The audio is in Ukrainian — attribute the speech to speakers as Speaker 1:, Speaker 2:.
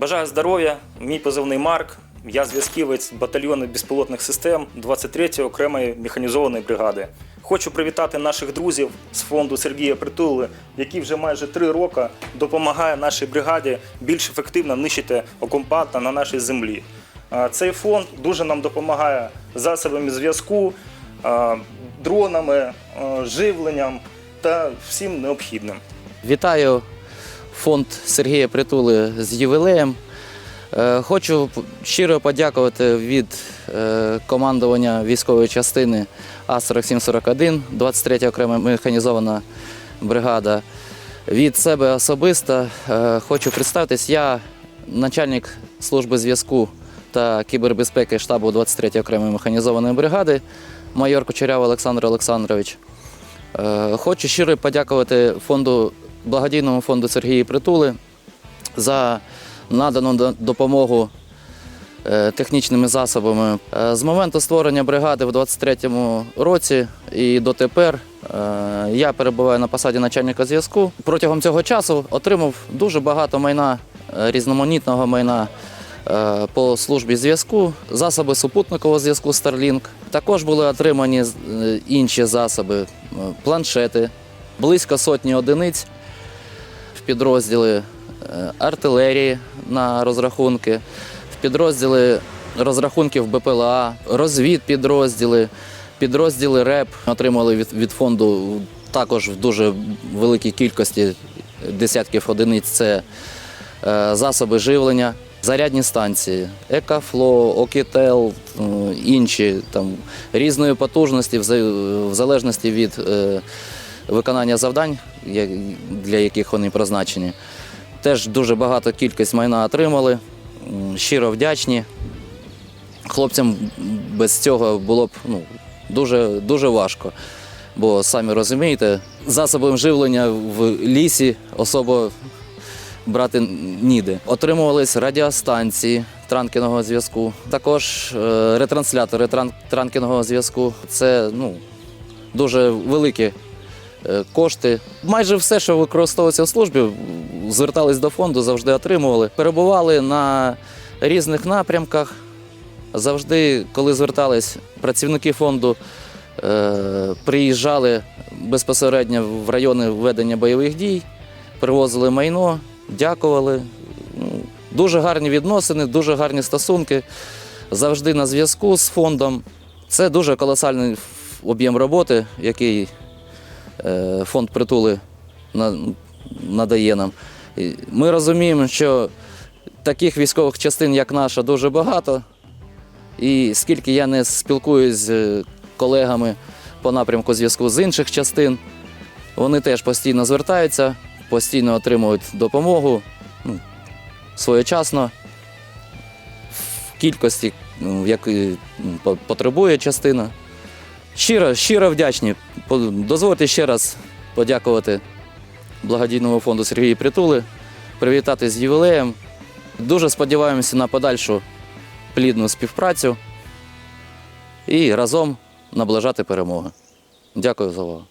Speaker 1: Бажаю здоров'я, мій позивний Марк. Я зв'язківець батальйону безпілотних систем 23-ї окремої механізованої бригади. Хочу привітати наших друзів з фонду Сергія Притули, який вже майже три роки допомагає нашій бригаді більш ефективно нищити окупанта на нашій землі. Цей фонд дуже нам допомагає засобами зв'язку, дронами, живленням та всім необхідним.
Speaker 2: Вітаю фонд Сергія Притули з ювілеєм. Е, Хочу щиро подякувати від е, командування військової частини А4741, 23 окрема механізована бригада. Від себе особисто е, хочу представитись. Я начальник служби зв'язку та кібербезпеки штабу 23 окремої механізованої бригади, майор Кучеряв Олександр Олександрович. Хочу щиро подякувати фонду, благодійному фонду Сергії Притули за надану допомогу е, технічними засобами. Е, З моменту створення бригади в 23-му році і дотепер е, я перебуваю на посаді начальника зв'язку. Протягом цього часу отримав дуже багато майна, різноманітного майна по службі зв'язку, засоби супутникового зв'язку Starlink. Також були отримані інші засоби, планшети, близько сотні одиниць підрозділи е, артилерії на розрахунки, в підрозділи розрахунків БПЛА, розвідпідрозділи, підрозділи РЕП отримали від, від фонду також в дуже великій кількості десятків одиниць. Це е, засоби живлення, зарядні станції, Екафло, Окітел, е, інші там різної потужності, в залежності від виконання завдань, для яких вони призначені. Теж дуже багато кількість майна отримали. Щиро вдячні. Хлопцям без цього було б ну, дуже, дуже важко. Бо самі розумієте, засобом живлення в лісі особо брати ніде. Отримувались радіостанції транкіного зв'язку, також е, ретранслятори тран- транкіного зв'язку. Це ну, дуже великі кошти. Майже все, що використовується в службі, звертались до фонду, завжди отримували. Перебували на різних напрямках. Завжди, коли звертались працівники фонду, е, приїжджали безпосередньо в райони ведення бойових дій, привозили майно, дякували. Ну, Дуже гарні відносини, дуже гарні стосунки. Завжди на зв'язку з фондом. Це дуже колосальний об'єм роботи, який е, фонд притули надає нам. Ми розуміємо, що таких військових частин, як наша, дуже багато. І скільки я не спілкуюсь з е, колегами по напрямку зв'язку з інших частин, вони теж постійно звертаються, постійно отримують допомогу ну, своєчасно, в кількості, ну, якій ну, потребує частина. Щиро, щиро вдячні. Дозвольте ще раз подякувати благодійному фонду Сергії Притули, привітати з ювілеєм. Дуже сподіваємося на подальшу плідну співпрацю і разом наближати перемоги. Дякую за увагу.